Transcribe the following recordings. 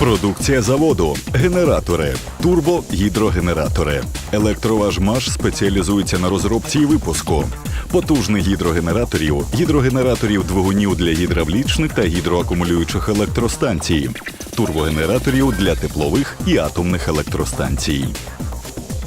Продукція заводу, генератори, турбогідрогенератори. Електроважмаш спеціалізується на розробці і випуску потужних гідрогенераторів, гідрогенераторів двигунів для гідравлічних та гідроакумулюючих електростанцій, турбогенераторів для теплових і атомних електростанцій.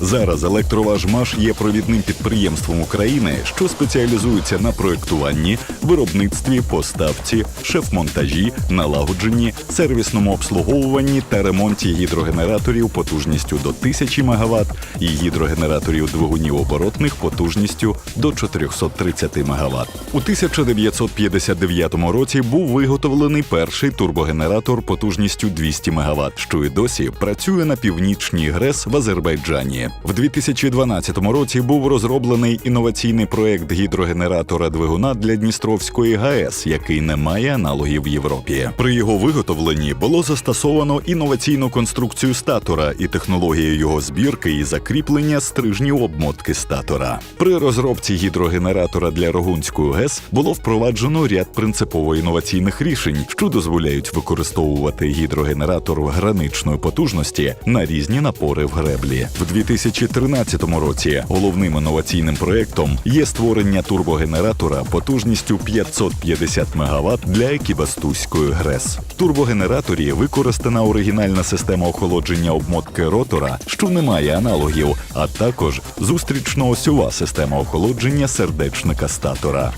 Зараз електроважмаш є провідним підприємством України, що спеціалізується на проєктуванні, виробництві, поставці, шеф-монтажі, налагодженні, сервісному обслуговуванні та ремонті гідрогенераторів потужністю до 1000 МВт і гідрогенераторів двигунів оборотних потужністю до 430 МВт. У 1959 році був виготовлений перший турбогенератор потужністю 200 МВт, що і досі працює на північній ГРЕС в Азербайджані. В 2012 році був розроблений інноваційний проект гідрогенератора двигуна для Дністровської ГАЕС, який не має аналогів в Європі. При його виготовленні було застосовано інноваційну конструкцію статора і технологію його збірки і закріплення стрижнів обмотки статора. При розробці гідрогенератора для Рогунської ГЕС було впроваджено ряд принципово інноваційних рішень, що дозволяють використовувати гідрогенератор граничної потужності на різні напори в греблі. В 2013 році головним інноваційним проєктом є створення турбогенератора потужністю 550 МВт для Екібастузької ГРЕС. В турбогенераторі використана оригінальна система охолодження обмотки ротора, що не має аналогів, а також зустрічно-осьова система охолодження сердечника статора.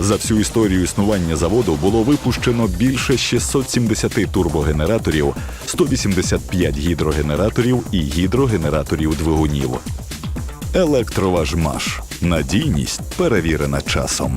За всю історію існування заводу було випущено більше 670 турбогенераторів, 185 гідрогенераторів і гідрогенераторів двигунів. Електроважмаш. Надійність перевірена часом.